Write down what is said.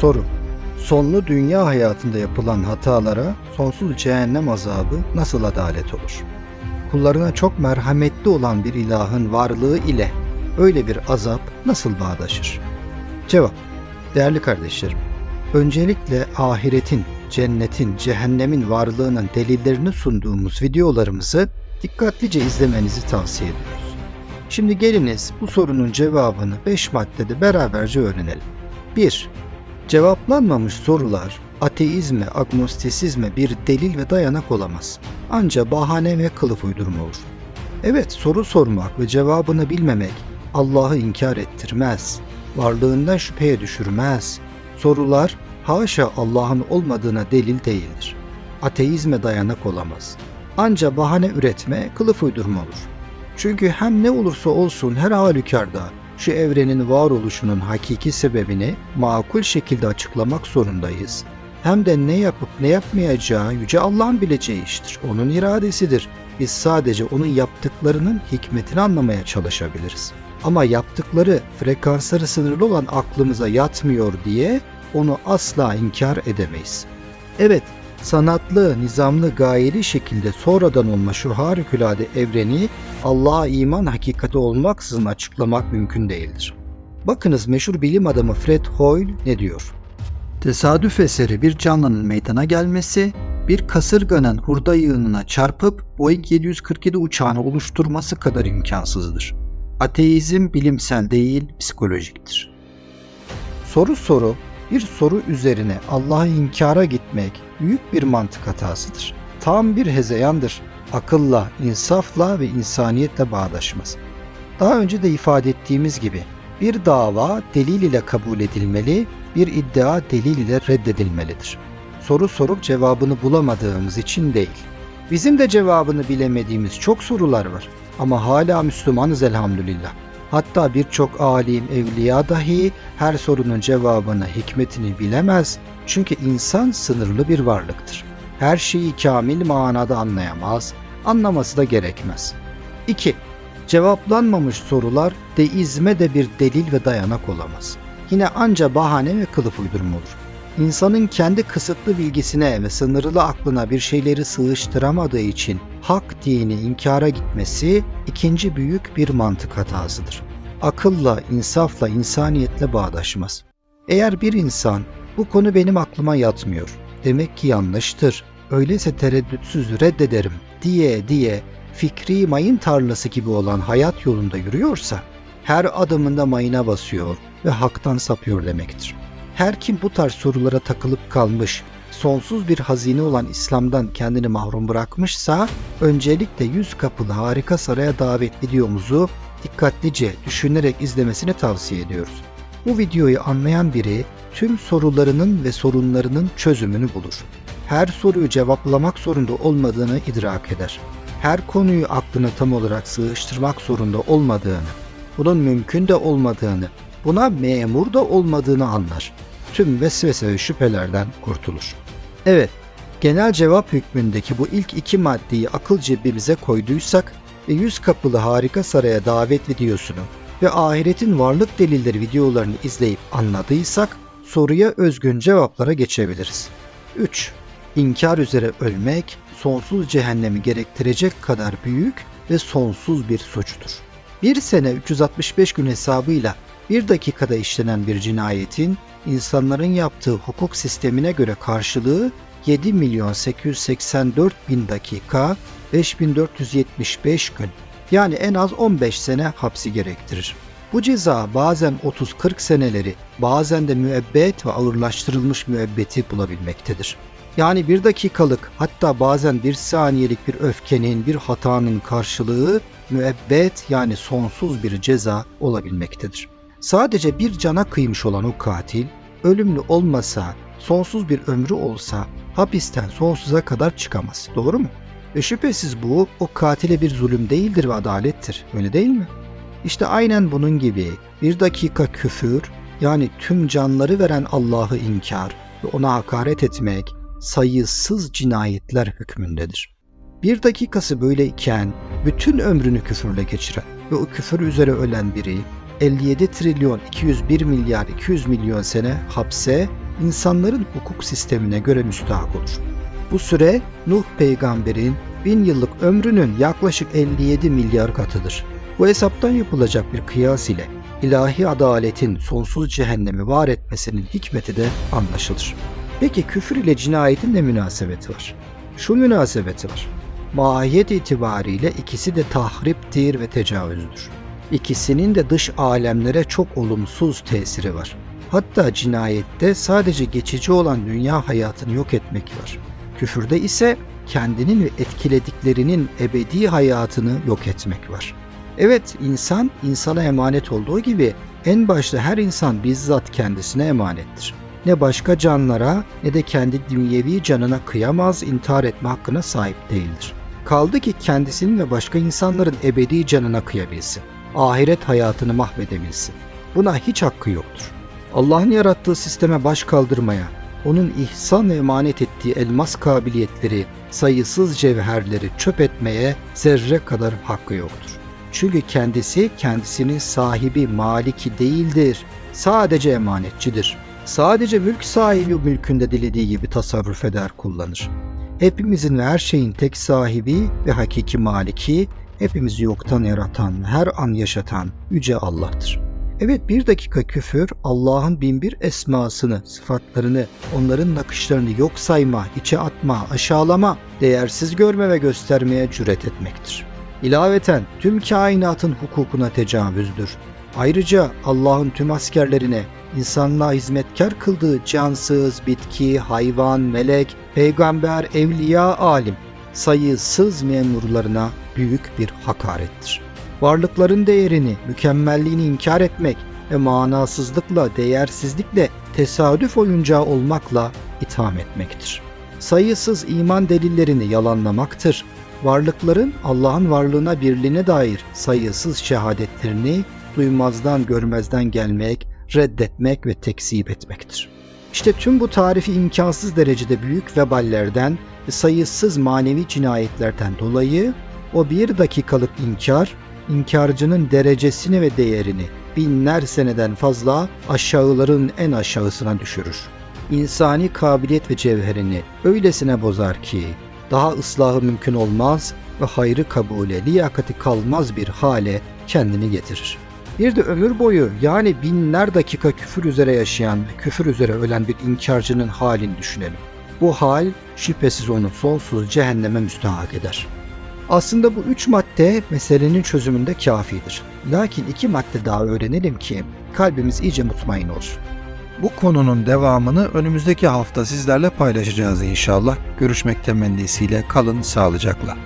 Soru Sonlu dünya hayatında yapılan hatalara sonsuz cehennem azabı nasıl adalet olur? Kullarına çok merhametli olan bir ilahın varlığı ile öyle bir azap nasıl bağdaşır? Cevap Değerli kardeşlerim, öncelikle ahiretin, cennetin, cehennemin varlığının delillerini sunduğumuz videolarımızı dikkatlice izlemenizi tavsiye ediyoruz. Şimdi geliniz bu sorunun cevabını 5 maddede beraberce öğrenelim. 1. Cevaplanmamış sorular ateizme, agnostisizme bir delil ve dayanak olamaz. Anca bahane ve kılıf uydurma olur. Evet soru sormak ve cevabını bilmemek Allah'ı inkar ettirmez. Varlığından şüpheye düşürmez. Sorular haşa Allah'ın olmadığına delil değildir. Ateizme dayanak olamaz. Anca bahane üretme, kılıf uydurma olur. Çünkü hem ne olursa olsun her halükarda şu evrenin varoluşunun hakiki sebebini makul şekilde açıklamak zorundayız. Hem de ne yapıp ne yapmayacağı yüce Allah'ın bileceği iştir. Onun iradesidir. Biz sadece onun yaptıklarının hikmetini anlamaya çalışabiliriz. Ama yaptıkları frekansları sınırlı olan aklımıza yatmıyor diye onu asla inkar edemeyiz. Evet, sanatlı, nizamlı, gayeli şekilde sonradan olma şu harikulade evreni Allah'a iman hakikati olmaksızın açıklamak mümkün değildir. Bakınız meşhur bilim adamı Fred Hoyle ne diyor? Tesadüf eseri bir canlının meydana gelmesi, bir kasırganın hurda yığınına çarpıp Boeing 747 uçağını oluşturması kadar imkansızdır. Ateizm bilimsel değil, psikolojiktir. Soru soru, bir soru üzerine Allah'ı inkara gitmek büyük bir mantık hatasıdır. Tam bir hezeyandır. Akılla, insafla ve insaniyetle bağdaşmaz. Daha önce de ifade ettiğimiz gibi bir dava delil ile kabul edilmeli, bir iddia delil ile reddedilmelidir. Soru sorup cevabını bulamadığımız için değil. Bizim de cevabını bilemediğimiz çok sorular var ama hala Müslümanız elhamdülillah. Hatta birçok alim, evliya dahi her sorunun cevabını, hikmetini bilemez. Çünkü insan sınırlı bir varlıktır. Her şeyi kamil manada anlayamaz, anlaması da gerekmez. 2. Cevaplanmamış sorular deizme de bir delil ve dayanak olamaz. Yine anca bahane ve kılıf uydurma olur. İnsanın kendi kısıtlı bilgisine ve sınırlı aklına bir şeyleri sığıştıramadığı için hak dini inkara gitmesi ikinci büyük bir mantık hatasıdır. Akılla, insafla, insaniyetle bağdaşmaz. Eğer bir insan bu konu benim aklıma yatmıyor, demek ki yanlıştır, öyleyse tereddütsüz reddederim diye diye fikri mayın tarlası gibi olan hayat yolunda yürüyorsa her adımında mayına basıyor ve haktan sapıyor demektir. Her kim bu tarz sorulara takılıp kalmış, sonsuz bir hazine olan İslam'dan kendini mahrum bırakmışsa öncelikle yüz kapılı harika saraya davet videomuzu dikkatlice düşünerek izlemesini tavsiye ediyoruz. Bu videoyu anlayan biri tüm sorularının ve sorunlarının çözümünü bulur. Her soruyu cevaplamak zorunda olmadığını idrak eder. Her konuyu aklına tam olarak sığıştırmak zorunda olmadığını, bunun mümkün de olmadığını, buna memur da olmadığını anlar. Tüm vesvese ve şüphelerden kurtulur. Evet, genel cevap hükmündeki bu ilk iki maddeyi akıl cebimize koyduysak ve yüz kapılı harika saraya davet videosunu ve ahiretin varlık delilleri videolarını izleyip anladıysak soruya özgün cevaplara geçebiliriz. 3. İnkar üzere ölmek sonsuz cehennemi gerektirecek kadar büyük ve sonsuz bir suçtur. Bir sene 365 gün hesabıyla bir dakikada işlenen bir cinayetin insanların yaptığı hukuk sistemine göre karşılığı 7 milyon 884 bin dakika 5475 gün yani en az 15 sene hapsi gerektirir. Bu ceza bazen 30-40 seneleri bazen de müebbet ve ağırlaştırılmış müebbeti bulabilmektedir. Yani bir dakikalık hatta bazen bir saniyelik bir öfkenin, bir hatanın karşılığı müebbet yani sonsuz bir ceza olabilmektedir. Sadece bir cana kıymış olan o katil, ölümlü olmasa, sonsuz bir ömrü olsa hapisten sonsuza kadar çıkamaz. Doğru mu? Ve şüphesiz bu o katile bir zulüm değildir ve adalettir. Öyle değil mi? İşte aynen bunun gibi bir dakika küfür yani tüm canları veren Allah'ı inkar ve ona hakaret etmek sayısız cinayetler hükmündedir. Bir dakikası böyleyken bütün ömrünü küfürle geçiren ve o küfür üzere ölen biri 57 trilyon 201 milyar 200 milyon sene hapse insanların hukuk sistemine göre müstahak olur. Bu süre Nuh peygamberin bin yıllık ömrünün yaklaşık 57 milyar katıdır. Bu hesaptan yapılacak bir kıyas ile ilahi adaletin sonsuz cehennemi var etmesinin hikmeti de anlaşılır. Peki küfür ile cinayetin ne münasebeti var? Şu münasebeti var. Mahiyet itibariyle ikisi de tahriptir ve tecavüzdür. İkisinin de dış alemlere çok olumsuz tesiri var. Hatta cinayette sadece geçici olan dünya hayatını yok etmek var. Küfürde ise kendinin ve etkilediklerinin ebedi hayatını yok etmek var. Evet insan insana emanet olduğu gibi en başta her insan bizzat kendisine emanettir. Ne başka canlara ne de kendi dünyevi canına kıyamaz intihar etme hakkına sahip değildir. Kaldı ki kendisinin ve başka insanların ebedi canına kıyabilsin. Ahiret hayatını mahvedebilsin. Buna hiç hakkı yoktur. Allah'ın yarattığı sisteme baş kaldırmaya, onun ihsan emanet ettiği elmas kabiliyetleri, sayısız cevherleri çöp etmeye zerre kadar hakkı yoktur. Çünkü kendisi kendisinin sahibi, maliki değildir. Sadece emanetçidir. Sadece mülk sahibi mülkünde dilediği gibi tasarruf eder, kullanır. Hepimizin ve her şeyin tek sahibi ve hakiki maliki, hepimizi yoktan yaratan, her an yaşatan Yüce Allah'tır. Evet bir dakika küfür Allah'ın binbir esmasını, sıfatlarını, onların nakışlarını yok sayma, içe atma, aşağılama, değersiz görme ve göstermeye cüret etmektir. İlaveten tüm kainatın hukukuna tecavüzdür. Ayrıca Allah'ın tüm askerlerine insanlığa hizmetkar kıldığı cansız, bitki, hayvan, melek, peygamber, evliya, alim sayısız memurlarına büyük bir hakarettir. Varlıkların değerini, mükemmelliğini inkar etmek ve manasızlıkla, değersizlikle, tesadüf oyuncağı olmakla itham etmektir. Sayısız iman delillerini yalanlamaktır. Varlıkların Allah'ın varlığına birliğine dair sayısız şehadetlerini duymazdan görmezden gelmek, reddetmek ve tekzip etmektir. İşte tüm bu tarifi imkansız derecede büyük veballerden ve sayısız manevi cinayetlerden dolayı o bir dakikalık inkar, inkarcının derecesini ve değerini binler seneden fazla aşağıların en aşağısına düşürür. İnsani kabiliyet ve cevherini öylesine bozar ki daha ıslahı mümkün olmaz ve hayrı kabule, liyakati kalmaz bir hale kendini getirir. Bir de ömür boyu yani binler dakika küfür üzere yaşayan küfür üzere ölen bir inkarcının halini düşünelim. Bu hal şüphesiz onu sonsuz cehenneme müstahak eder. Aslında bu üç madde meselenin çözümünde kafidir. Lakin iki madde daha öğrenelim ki kalbimiz iyice mutmain olsun. Bu konunun devamını önümüzdeki hafta sizlerle paylaşacağız inşallah. Görüşmek temennisiyle kalın sağlıcakla.